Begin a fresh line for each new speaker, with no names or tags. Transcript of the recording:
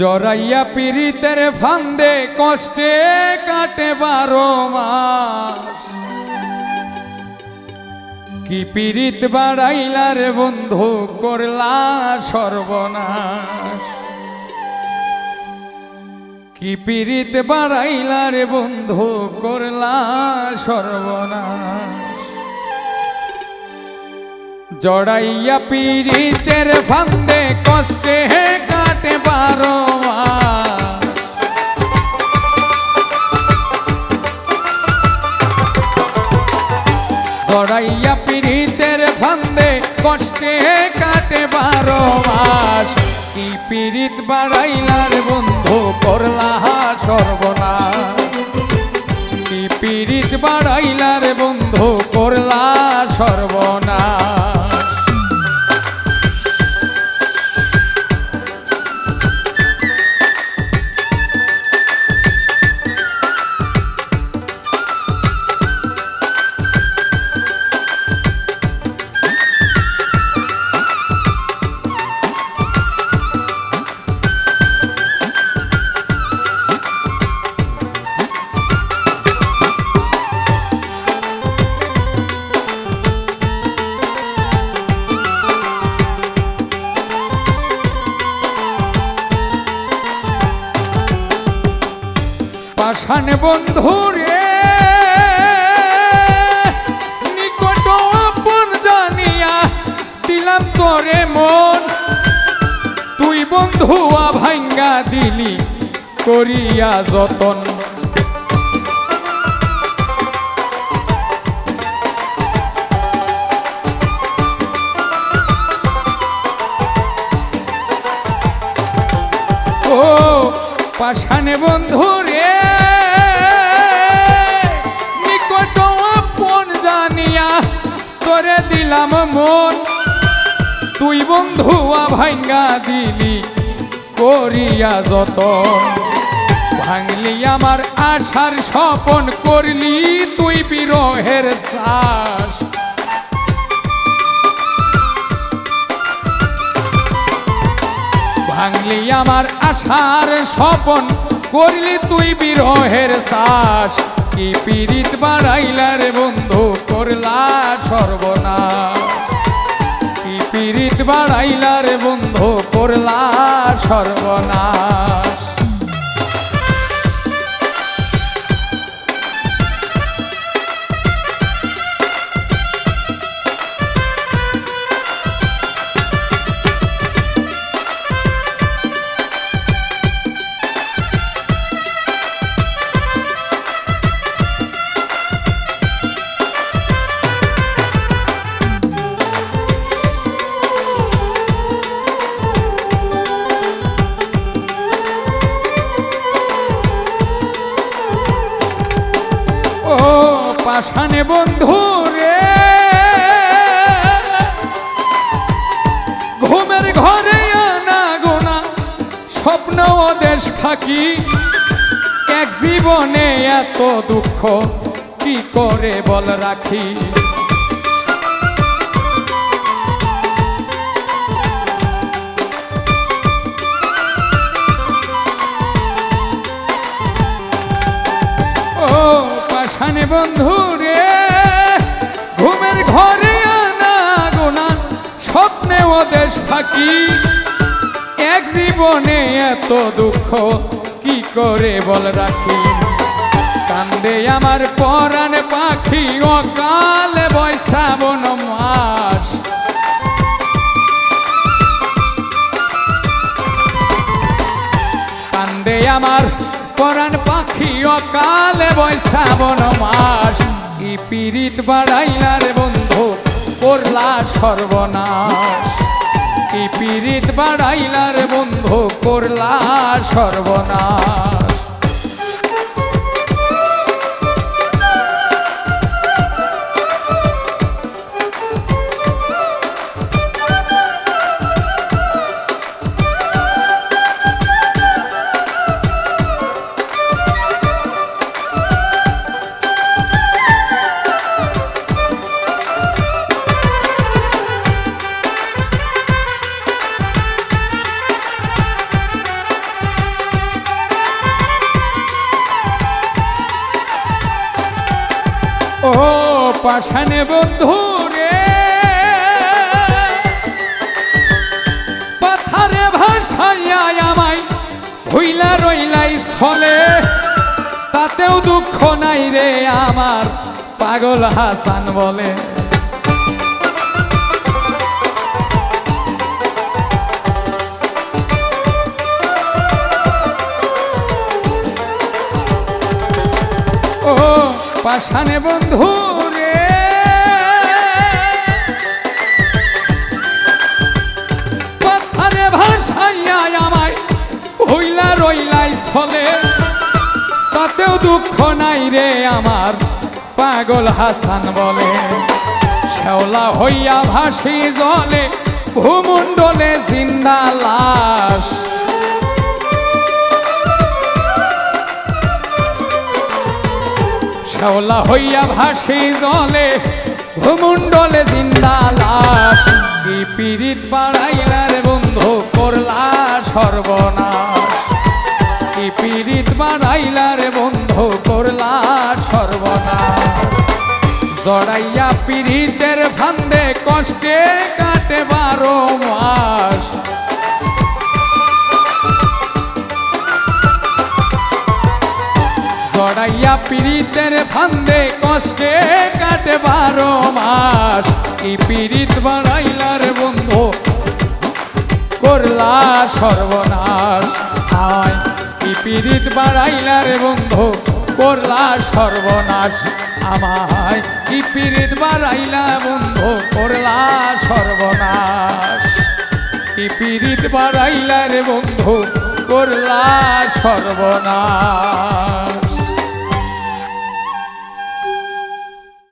জরাইয়া পীড়িতের ফান্দে কষ্টে কাটে বারো মাস। কি পীড়িত বাড়াইলার বন্ধু, করলা সর্বনাশ। কি পীড়িত বাড়াইলার বন্ধু, করলা সর্বনাশ। জড়াইয়া পীড়িতের ফান্দে কষ্টে কাটে বারো জড়াইয়া পীড়িতের ফান্দে কষ্টে কাটে বারো মাস। কি পীড়িত বাড়াইলার বন্ধু করলা সর্বনাশ। কি পীড়িত বাড়াইলার বন্ধু করলা সর্বনাশ। পাষাণ বন্ধু রে। নিকট আপন জানিয়া দিলাম তোরে মন। তুই বন্ধু ভাঙ্গা দিলি করিয়া যতন। ও পাষাণে বন্ধু দিলাম মন তুই বন্ধু ভাঙ্গা দিলি করিয়া যত ভাঙলি আমার আশার স্বপন, করলি তুই বিরহের শ্বাস ভাঙলি আমার আশার স্বপন, করলি তুই বিরহের শ্বাস কি পীড়িত বাড়াইলার বন্ধু করলা সর্বনাশ কি পীড়িত বাড়াইলার বন্ধু করলা সর্বনাশ। পাষাণে বন্ধু রে। ঘুমের ঘরে আনা গোনা স্বপ্ন ও দেশ ফাঁকি। এক জীবনে এত দুঃখ, কি করে বল রাখি? পাষাণে বন্ধু রে, ঘুমের ঘরে আনা গোনা স্বপ্নে ও দেশ ফাঁকি। এক জীবনে এত দুঃখ, কি করে বল রাখি? কান্দে আমার পরাণ পাখি, অকালে বৈশাবন মাস। কান্দে আমার পরাণ অকালে বৈশাবন মাস। কি পীড়িত বাড়াইলার বন্ধু, করলা সর্বনাশ। কি পীড়িত বাড়াইলার বন্ধু, করলা সর্বনাশ। পাশানে বন্ধু রে। পাথারে ভাসাইয়া আমায় হইলা রইলাই ছলে। তাতেও দুঃখ নাই রে আমার পাগল হাসান বলে। ও পাশানে বন্ধু রে। পাথারে ভাসাইয়া আমায় হইলা রইলাই ছলে। তাতেও দুঃখ নাই রে আমার পাগল হাসান বলে। শ্যাওলা হইয়া ভাসি জলে, ভূমণ্ডলে জিন্দা লাশ। শ্যাওলা হইয়া ভাসি জলে, ভূমণ্ডলে জিন্দা লাশ। কি পীড়িত বাড়াইলার বন্ধু, করলা সর্বনাশ। কি পীড়িত বাড়াইলার বন্ধু, করলা সর্বনাশ। জড়াইয়া পীড়িতের ফান্দে কষ্টে কাটে বারো জড়াইয়া পীড়িতের ফান্দে কষ্টে কাটে বারো মাস। কি পীড়িত বাড়াইলার বন্ধু? করলা সর্বনাশ। হায়, কি পীড়িত বাড়াইলার বন্ধু? করলা সর্বনাশ। আমায় কি পীড়িত বাড়াইলা বন্ধু? করলা সর্বনাশ। কি পীড়িত বাড়াইলার বন্ধু? করলা সর্বনাশ।